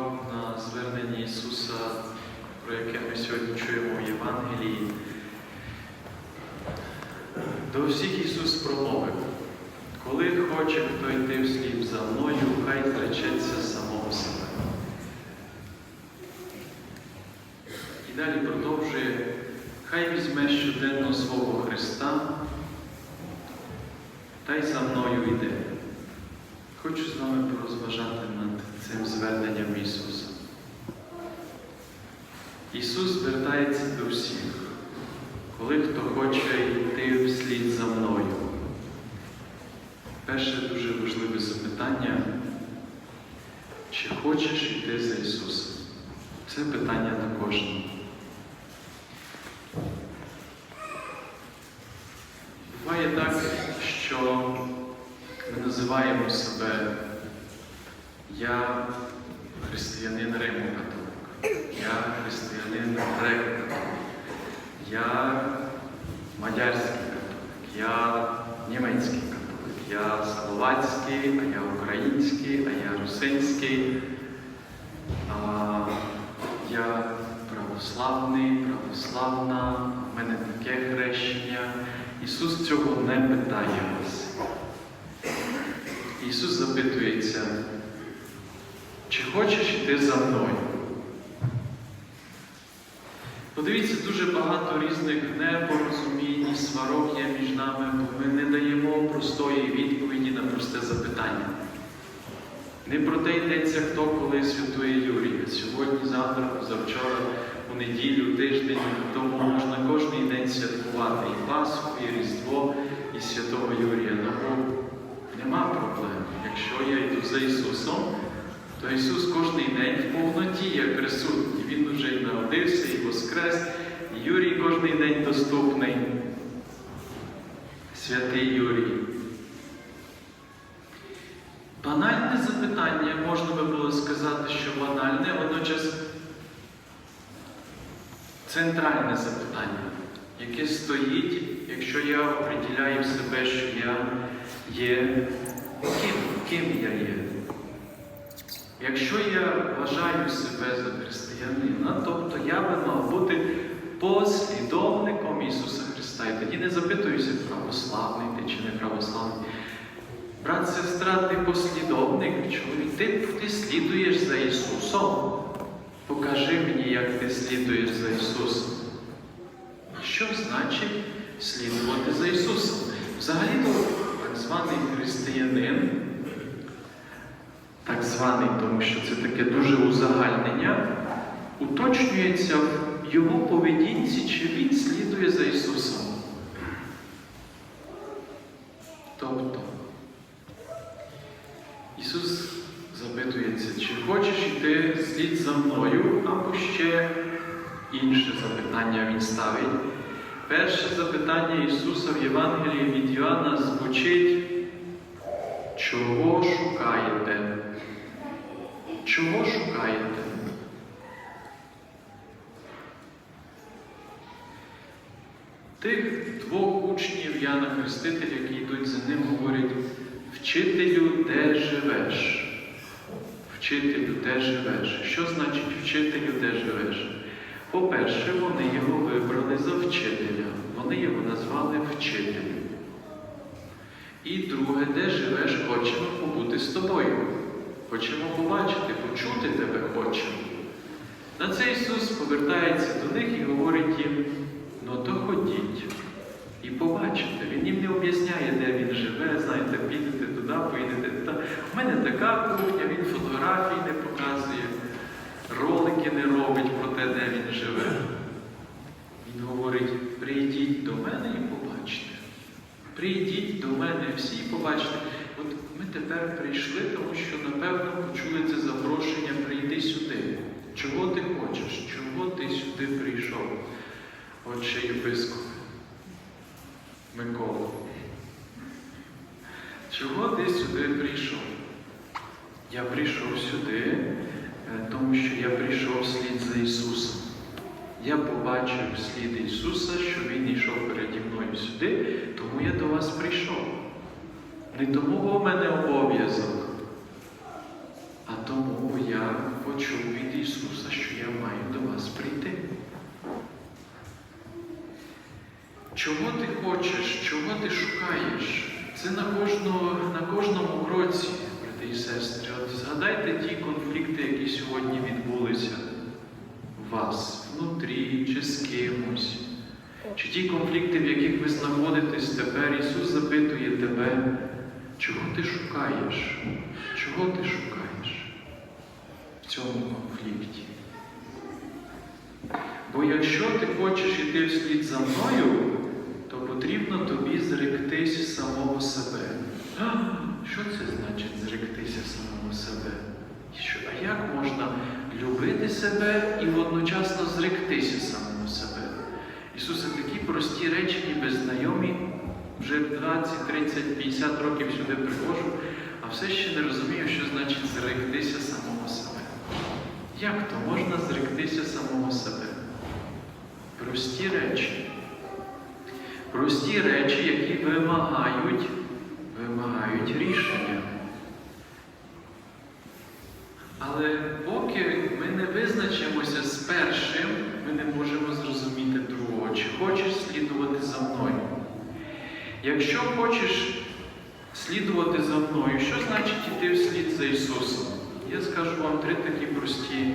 увагу на звернення Ісуса, про яке ми сьогодні чуємо в Євангелії. До всіх Ісус промовив, коли хоче хто йти вслід за мною, хай зречеться самого себе. І далі продовжує, хай візьме щоденно свого Христа та й за мною йде. Хочу з вами порозважати цим зверненням Ісуса. Ісус звертається до всіх, коли хто хоче йти вслід за мною. Перше дуже важливе запитання, чи хочеш йти за Ісусом? Це питання до кожного. Буває так, що ми називаємо себе Я християнин Риму католик, я християнин грек-католик, я мадярський католик, я німецький католик, я словацький, а я український, а я русинський, а я православний, православна, в мене таке хрещення. Ісус цього не питає вас. Ісус запитується, чи хочеш йти за мною? Подивіться, дуже багато різних непорозумінь сварок є між нами, бо ми не даємо простої відповіді на просте запитання. Не про те йдеться, хто коли святує Юрія. Сьогодні, завтра, завчора, у неділю, тиждень, тому можна кожен день святкувати і Пасху, і Різдво, і Святого Юрія. Бо нема проблем. Якщо я йду за Ісусом, то Ісус кожен день в повноті є присутній. Він уже і народився, і воскрес, і Юрій кожен день доступний. Святий Юрій. Банальне запитання, можна би було сказати, що банальне, водночас центральне запитання, яке стоїть, якщо я оприділяю себе, що я є ким, ким я є. Якщо я вважаю себе за християнина, тобто я би мав бути послідовником Ісуса Христа. І тоді не запитуюся, православний ти чи не православний. Брат, сестра, ти послідовник, чоловік, ти, ти слідуєш за Ісусом. Покажи мені, як ти слідуєш за Ісусом. Що значить слідувати за Ісусом? Взагалі-то так званий християнин, так званий, тому що це таке дуже узагальнення, уточнюється в його поведінці, чи він слідує за Ісусом. Тобто, Ісус запитується, чи хочеш йти слід за мною, або ще інше запитання Він ставить. Перше запитання Ісуса в Євангелії від Йоанна звучить, чого шукаєте? Чого шукаєте? Тих двох учнів Яна Хрестителя, які йдуть за ним, говорять, вчителю, де живеш? Вчителю, де живеш? Що значить вчителю, де живеш? По-перше, вони його вибрали за вчителя. Вони його назвали вчителем. І друге, де живеш, хочемо побути з тобою. Хочемо побачити, почути тебе хочемо. На це Ісус повертається до них і говорить їм, ну то ходіть і побачите. Він їм не об'ясняє, де він живе, знаєте, підете туди, поїдете туди. У мене така кухня, він фотографії не показує, ролики не робить про те, де він живе. Він говорить, прийдіть до мене і побачите. Прийдіть до мене всі і побачите. От ми тепер прийшли, тому що, напевно, почули це запрошення прийди сюди. Чого ти хочеш? Чого ти сюди прийшов? Отче єпископе, Микола. Чого ти сюди прийшов? Я прийшов сюди, е, тому що я прийшов слід за Ісусом. Я побачив слід Ісуса, що Він йшов переді мною сюди, тому я до вас прийшов. Не тому бо в мене обов'язок, а тому я почув від Ісуса, що я маю до вас прийти. Чого ти хочеш, чого ти шукаєш? Це на кожному, на кожному кроці, брати і сестри. От згадайте ті конфлікти, які сьогодні відбулися у вас внутрі чи з кимось. Чи ті конфлікти, в яких ви знаходитесь тепер, Ісус запитує тебе, чого ти шукаєш? Чого ти шукаєш в цьому конфлікті? Бо якщо ти хочеш іти вслід за мною, то потрібно тобі зректись самого себе. А, Що це значить зректися самого себе? Що, а як можна любити себе і водночасно зректися самого себе? Ісусе, такі прості речі, ніби знайомі, вже 20, 30, 50 років сюди приходжу, а все ще не розумію, що значить зректися самого себе. Як то можна зректися самого себе? Прості речі. Прості речі, які вимагають, вимагають рішення. Але поки ми не визначимося з першим, ми не можемо зрозуміти другого, чи хочеш слідувати за мною. Якщо хочеш слідувати за мною, що значить іти вслід за Ісусом? Я скажу вам три такі прості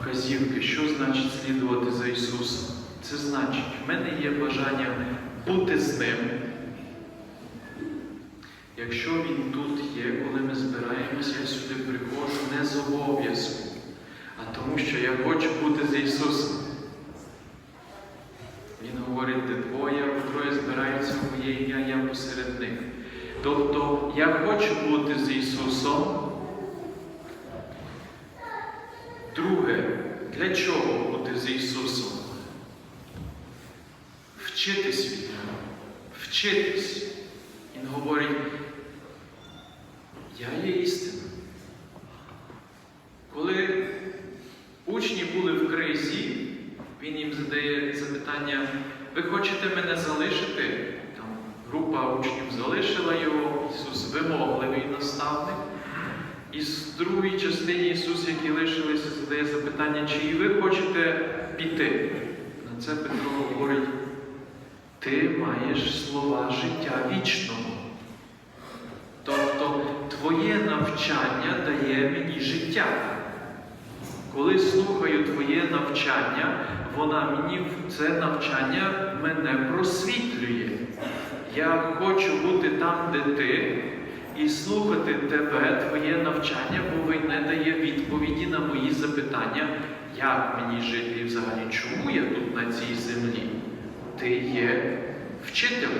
вказівки, що значить слідувати за Ісусом. Це значить, в мене є бажання бути з Ним. Якщо Він тут є, коли ми збираємося, я сюди приходжу не з обов'язку, а тому, що я хочу бути з Ісусом. Він говорить, де двоє або троє збираються в моє ім'я, я посеред них. Тобто я хочу бути з Ісусом. Друге, для чого бути з Ісусом? Вчитись від Нього. Вчитись. Він говорить, я є істина. Коли учні були в кризі, він їм задає запитання, ви хочете мене залишити? Там група учнів залишила його, Ісус вимогливий наставник. І з другої частині Ісус, які лишилися, задає запитання, чи і ви хочете піти? На це Петро говорить, ти маєш слова життя вічного. Тобто Твоє навчання дає мені життя. Коли слухаю Твоє навчання, вона мені це навчання мене просвітлює. Я хочу бути там, де ти, і слухати тебе, Твоє навчання, бо не дає відповіді на мої запитання, як мені жити і взагалі, чому я тут на цій землі. Ти є вчителем.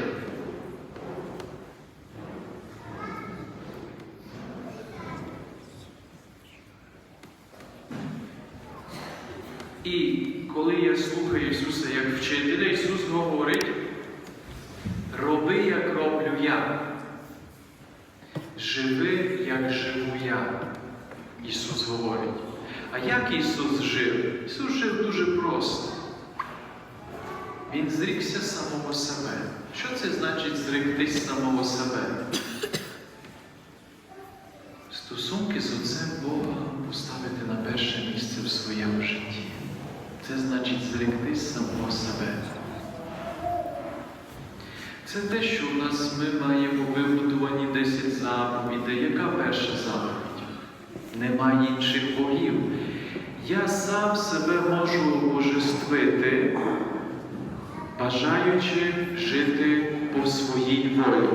І коли я слухаю Ісуса як вчителя, Ісус говорить, роби, як роблю я. Живи, як живу я. Ісус говорить. А як Ісус жив? Ісус жив дуже просто. Він зрікся самого себе. Що це значить зректись самого себе? Стосунки з Отцем Богом поставити на перше місце в своєму житті. Це значить зректись самого себе. Це те, що в нас ми маємо вибудовані 10 заповідей. Яка перша заповідь? Немає інших богів. Я сам себе можу обожествити, бажаючи жити по своїй волі.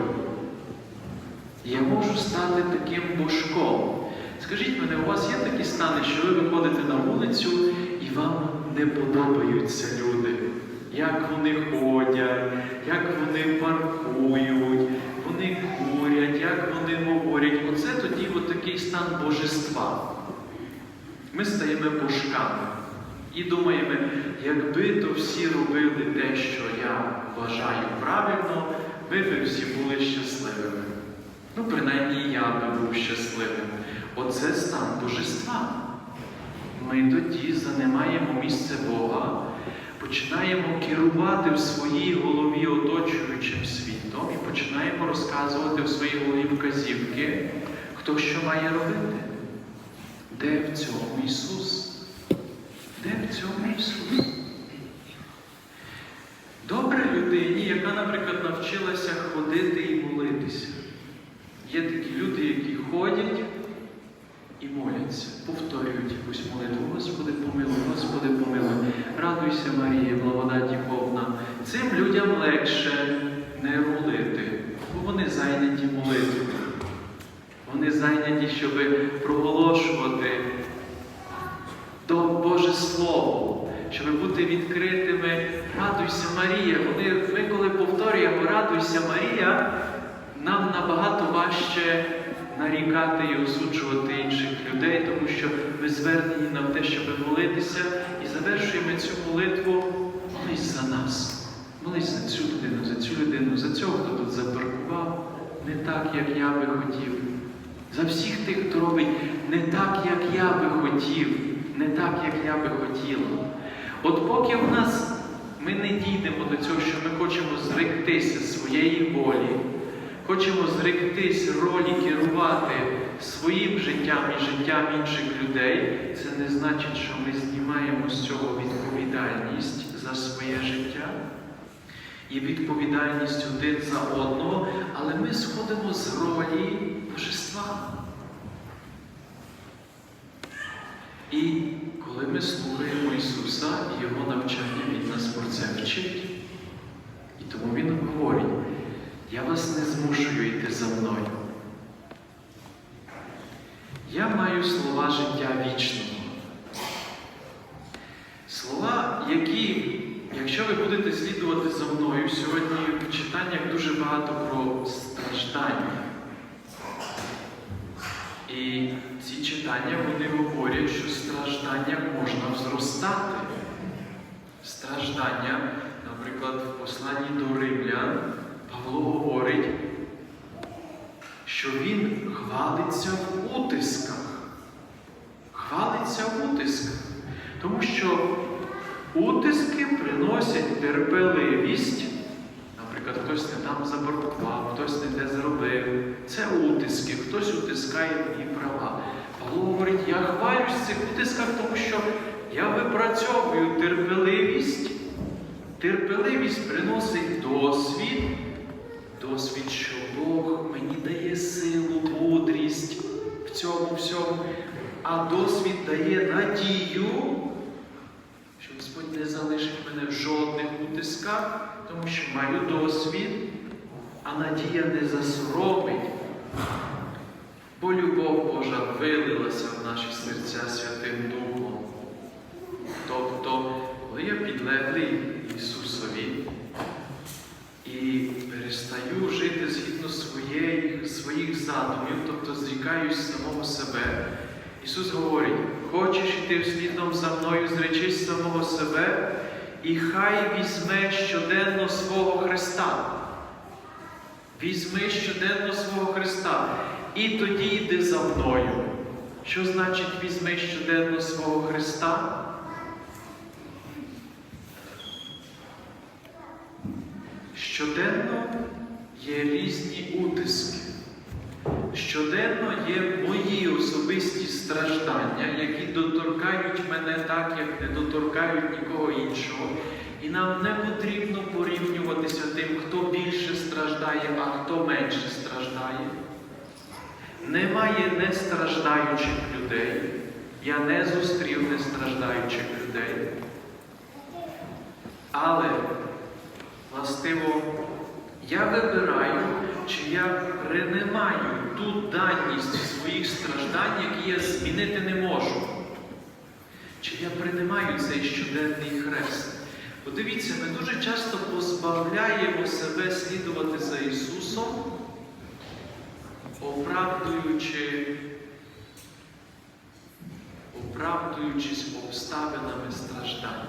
Я можу стати таким божком. Скажіть мене, у вас є такі стани, що ви виходите на вулицю і вам не подобаються люди, як вони ходять, як вони паркують, вони курять, як вони говорять. Оце тоді от такий стан божества. Ми стаємо божками і думаємо, якби то всі робили те, що я вважаю правильно, ми би всі були щасливими. Ну, принаймні я би був щасливим. Оце стан божества. Ми тоді занимаємо місце Бога, починаємо керувати в своїй голові оточуючим світом і починаємо розказувати в своїй голові вказівки, хто що має робити. Де в цьому Ісус? Де в цьому Ісус? Добре людині, яка, наприклад, навчилася ходити і молитися. Є такі люди, які ходять і моляться, повторюють якусь молитву. Господи, помилуй, Господи, помилуй. Радуйся, Марія, благодаті повна. Цим людям легше не молити, бо вони зайняті молитвою. Вони зайняті, щоб проголошувати то Боже Слово, щоб бути відкритими. Радуйся, Марія. Вони, ми, коли повторюємо Радуйся, Марія, нам набагато важче нарікати і осуджувати інших людей, тому що ми звернені на те, щоб молитися, і завершуємо цю молитву молись за нас. Молись за цю людину, за цю людину, за цього, хто тут запаркував, не так, як я би хотів. За всіх тих, хто робить не так, як я би хотів, не так, як я би хотіла. От поки в нас ми не дійдемо до цього, що ми хочемо зректися своєї волі, хочемо зректись ролі керувати своїм життям і життям інших людей, це не значить, що ми знімаємо з цього відповідальність за своє життя і відповідальність один за одного, але ми сходимо з ролі божества. І коли ми слухаємо Ісуса Його навчання, Він нас про це вчить. І тому Він говорить, я вас не змушую йти за мною. Я маю слова життя вічного. Слова, які, якщо ви будете слідувати за мною, сьогодні в читаннях дуже багато про страждання. І ці читання вони говорять, що страждання можна зростати. Страждання, наприклад, в посланні до римлян Павло говорить, що він хвалиться в утисках. Хвалиться в утисках. Тому що утиски приносять терпеливість. Наприклад, хтось не там заборкував, хтось не те зробив. Це утиски, хтось утискає мої права. Павло говорить, я хвалюсь в цих утисках, тому що я випрацьовую терпеливість. Терпеливість приносить досвід, досвід, що Бог мені дає силу, мудрість в цьому всьому, а досвід дає надію, що Господь не залишить мене в жодних утисках, тому що маю досвід, а надія не засоромить. Бо любов Божа вилилася в наші серця Святим Духом. Тобто, коли я підлеглий Ісусові і перестаю жити згідно своєї, своїх задумів, тобто зрікаюсь самого себе, Ісус говорить, хочеш іти слідом за мною, зречись самого себе, і хай візьме щоденно свого Христа. Візьми щоденно свого Христа. І тоді йди за мною. Що значить візьми щоденно свого Христа? Щоденно є різні утиски. Щоденно є мої особисті страждання, які доторкають мене так, як не доторкають нікого іншого. І нам не потрібно порівнюватися тим, хто більше страждає, а хто менше страждає. Немає нестраждаючих людей. Я не зустрів нестраждаючих людей. Але, властиво, я вибираю, чи я приймаю ту даність своїх страждань, які я змінити не можу. Чи я приймаю цей щоденний хрест? Подивіться, ми дуже часто позбавляємо себе слідувати за Ісусом, оправдуючи, оправдуючись обставинами страждань.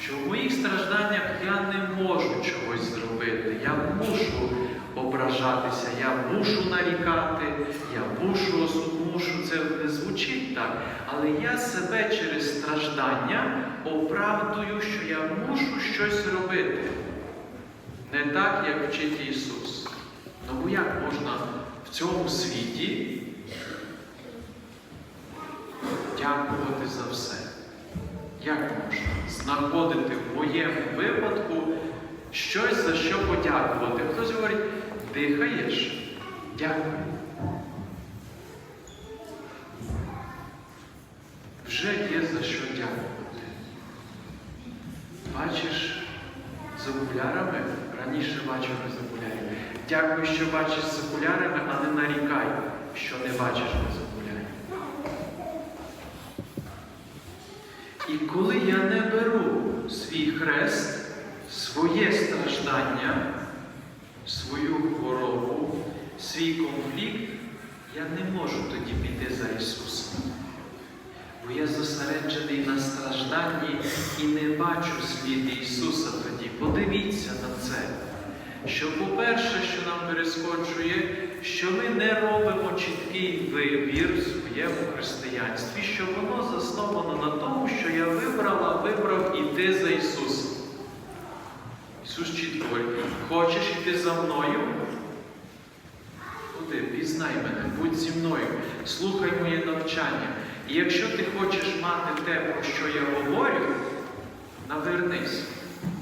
Що в моїх стражданнях я не можу чогось зробити, я мушу ображатися, я мушу нарікати, я мушу мушу, це не звучить так, але я себе через страждання оправдую, що я мушу щось робити. Не так, як вчить Ісус. Ну як можна в цьому світі подякувати за все. Як можна знаходити в моєму випадку щось, за що подякувати? Хтось говорить, дихаєш? Дякую. Вже є за що дякувати. Бачиш з окулярами, раніше бачив без окулярів. Дякую, що бачиш з окулярами, а не нарікай, що не бачиш без окулярів. І коли я не беру свій хрест, своє страждання, свою хворобу, свій конфлікт, я не можу тоді піти за Ісусом. Бо я зосереджений на стражданні і не бачу слід Ісуса тоді. Подивіться на це. Що, по-перше, що нам перескочує, що ми не робимо чіткий вибір в своєму християнстві, що воно засновано на тому, що я вибрала, вибрав іти за Ісусом. Ісус чітко говорить, хочеш іти за мною? Ходи, пізнай мене, будь зі мною, слухай моє навчання. І якщо ти хочеш мати те, про що я говорю, навернись.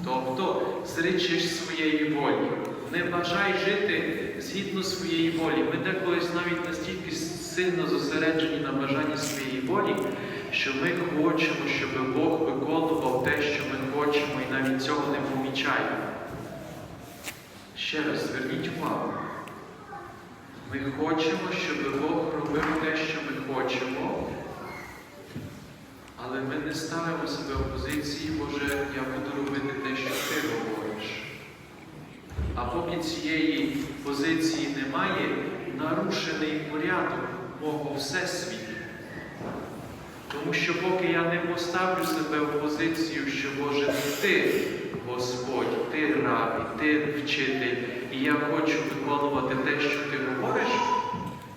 Тобто зречеш своєї волі. Не бажай жити згідно своєї волі. Ми деколи навіть настільки сильно зосереджені на бажанні своєї волі, що ми хочемо, щоб Бог виконував те, що ми хочемо, і навіть цього не помічаємо. Ще раз зверніть увагу. Ми хочемо, щоб Бог робив те, що ми хочемо, але ми не ставимо себе в позиції, Боже, я буду робити те, що ти говориш. А поки цієї позиції немає, нарушений порядок мого всесвіту. Тому що поки я не поставлю себе в позицію, що Боже, ти Господь, ти раб, ти вчитель, і я хочу виконувати те, що ти говориш,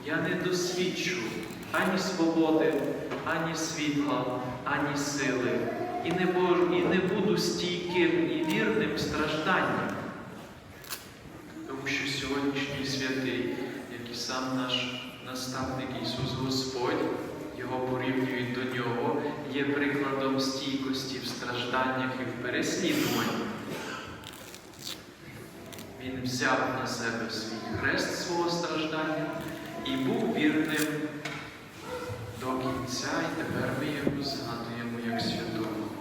я не досвідчу ані свободи, ані світла, ані сили, і не, бо- і не буду стійким і вірним стражданням. Сьогоднішній святий, як і сам наш наставник Ісус Господь, його порівнюють до нього, є прикладом стійкості в стражданнях і в переслідуванні. Він взяв на себе свій хрест свого страждання і був вірним до кінця, і тепер ми його згадуємо як святого.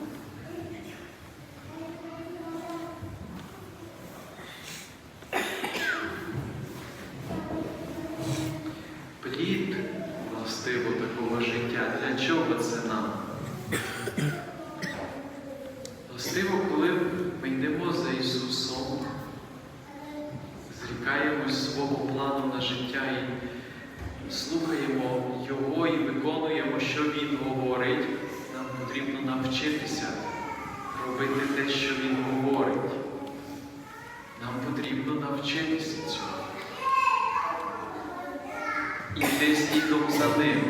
Плід властиво такого життя. Для чого це нам? Властиво, коли ми йдемо за Ісусом, зрікаємось свого плану на життя і слухаємо Його і виконуємо, що Він говорить, нам потрібно навчитися робити те, що Він говорить. Нам потрібно навчитися цього. Іти слідом за ним.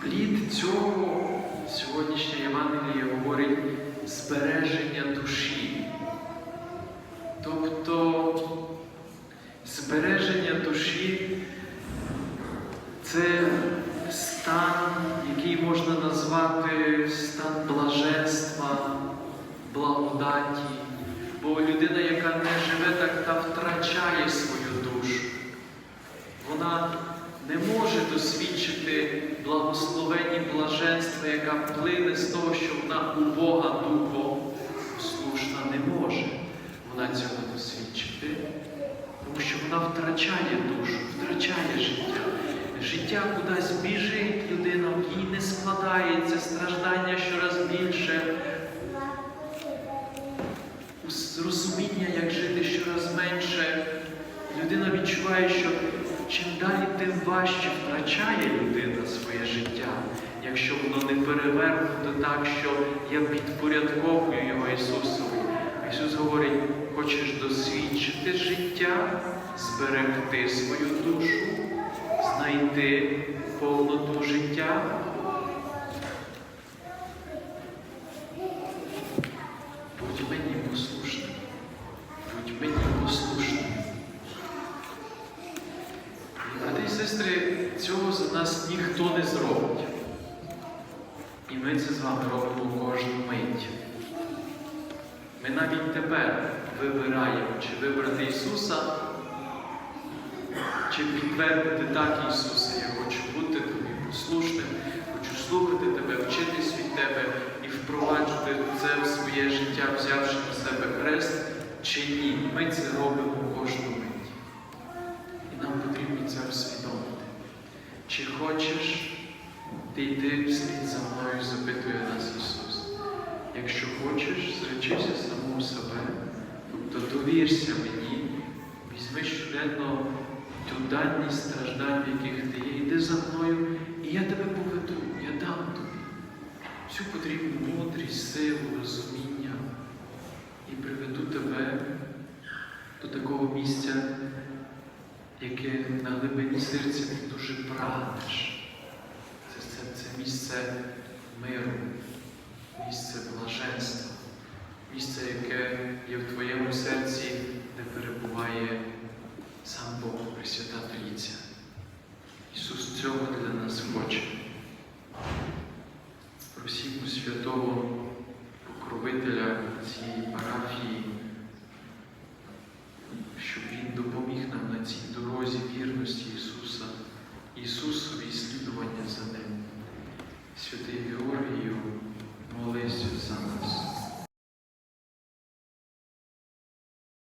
Плід цього сьогоднішнє Євангеліє говорить збереження душі. Тобто збереження душі це стан, який можна назвати стан блаженства, благодаті. Бо людина, яка не живе так та втрачає свою душу. Вона не може досвідчити благословені блаженства, яка плине з того, що вона у Бога духом послушна не може вона цього досвідчити, тому що вона втрачає душу, втрачає життя. Життя кудись біжить людина, їй не складається страждання щораз більше. Розуміння, як жити щораз менше. Людина відчуває, що чим далі, тим важче втрачає людина своє життя, якщо воно не перевернуто так, що я підпорядковую його Ісусові. Ісус говорить, хочеш досвідчити життя, зберегти свою душу, знайти повноту життя. Будь мені послушним. Будь мені послушним. Брати і сестри, цього за нас ніхто не зробить. І ми це з вами робимо кожну мить. Ми навіть тепер вибираємо, чи вибрати Ісуса, чи підтвердити так Ісуса. Я хочу бути тобі послушним, хочу слухати тебе, вчитись від тебе і впроваджувати це в своє життя, взявши на себе хрест, чи ні. Ми це робимо кожну мить. І нам потрібно це усвідомити. Чи хочеш ти йти вслід за мною, запитує нас Ісус. Якщо хочеш, зречися самому себе, тобто довірся мені, візьми щоденно ту дальність страждань, в яких ти є, йди за мною, і я тебе поведу, всю потрібну мудрість, силу, розуміння і приведу тебе до такого місця, яке на глибині серця ти дуже прагнеш. Це, це, це місце миру, місце блаженства, місце, яке є в твоєму серці, де перебуває сам Бог, Пресвята Трійця. Ісус цього для нас хоче усім святого покровителя цієї парафії, щоб Він допоміг нам на цій дорозі вірності Ісуса, Ісусові слідування за Ним. Святий Георгію, молись за нас.